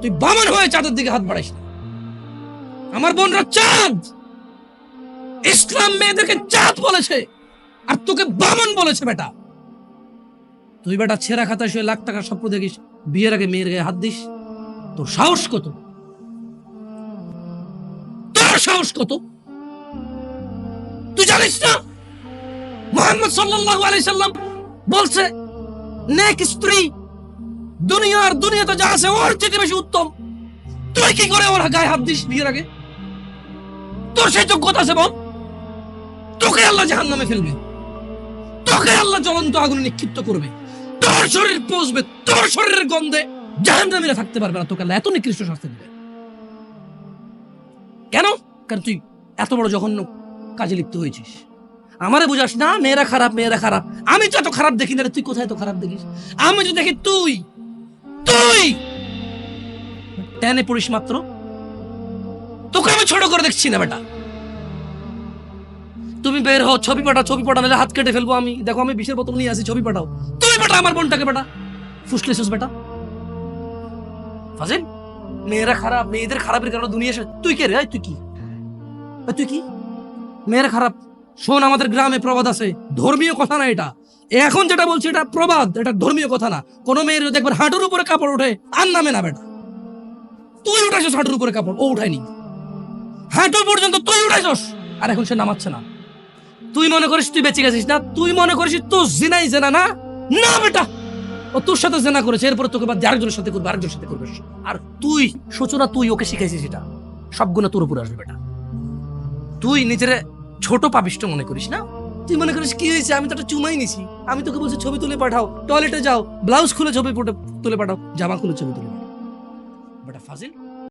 তুই বামন হয়ে চাঁদের দিকে হাত বাড়াইস না। আমার বোনরা চাঁদ। ইসলাম মেয়েদেরকে চাঁদ বলেছে, আর তোকে বামন বলেছে বেটা। তুই বেটা ছেঁড়া খাতা শুয়ে লাখ টাকার স্বপ্ন দেখিস, বিয়ের আগে মেয়ের গায়ে হাত দিস। তোর সাহস কত? তোর সাহস কত? তুই জানিস না? মোহাম্মদ সাল্লাল্লাহু আলাইহি সাল্লাম বলছে, নেক স্ত্রী দুনিয়ার দুনিয়াতে যা আছে, ওর চেয়ে বেশি উত্তম। তুই কি করে ওর গায়ে হাত দিস বিয়ের আগে? তোর সেই যোগ্যতা আছে, বল। তোকে আল্লাহ জাহান নামে ফেলবে। তোকে আল্লাহ জ্বলন্ত আগুনে নিক্ষিপ্ত করবে। তোর শরীর পচবে, তোর শরীরের গন্ধে জাহান নামীরা থাকতে পারবে না। তোকে আল্লাহ এত নিকৃষ্ট শাস্তি দিবে। কেন? কারণ তুই এত বড় জঘন্য কাজে লিপ্ত হয়েছিস। আমারে বুঝাস না, মেয়েরা খারাপ মেয়েরা খারাপ। আমি তো এত খারাপ দেখি না তুই কোথায় তো খারাপ দেখিস? আমি তো দেখি তুই টেনে পড়িস মাত্র। তোকে আমি ছোট করে দেখছি না, বেটা। তুমি বের হও, ছবি পাঠাও ছবি পাঠাও, নাহলে হাত কেটে ফেলব আমি। দেখো, আমি বিষের বোতল নিয়ে আসি, ছবি পাঠাও। তুমি বেটা আমার বোনটাকে বেটা। ফুসলেছিস বেটা। ফাজিল, মেয়েরা খারাপ, মেয়েদের খারাপের কারণে দুনিয়া তুই কে রে? তুই কি? তুই কি? মেয়েরা খারাপ। শোন, আমাদের গ্রামে প্রবাদ আছে। ধর্মীয় কথা না এটা। এখন যেটা বলছি, এটা প্রবাদ, এটা ধর্মীয় কথা না। কোনো মেয়ের যদি একবার হাঁটুর উপরে কাপড় ওঠে, আর নামে না বেটা। তুই উঠাইছস হাঁটুর উপরে কাপড়, ও উঠায়নি। হাঁটু পর্যন্ত তুই উঠাইছস, আর এখন সে নামাচ্ছে না। তুই মনে করিস তুই বেঁচে গেছিস না? তুই মনে করিস তো জিনাই জেনা না? না বেটা! ও তোর সাথে জেনা করেছে, এরপরে তোকে বাদ আরেকজনের সাথে করবে, আরেকজনের সাথে করবে। আর তুই, সূচনা, তুই ওকে শিখাইছিস এটা। সব গুণা তোর উপরে আসবে বেটা। তুই নিজের ছোট পাপিষ্ট মনে করিস না? তুই মনে করিস কি হয়েছে? আমি তো একটা চুমাই নিছি। আমি তোকে বলছি ছবি তুলে পাঠাও। টয়লেটে যাও। ব্লাউজ খুলে ছবি তুলে পাঠাও। জামা খুলে ছবি তুলে পাঠাও। বাট ফাজিল।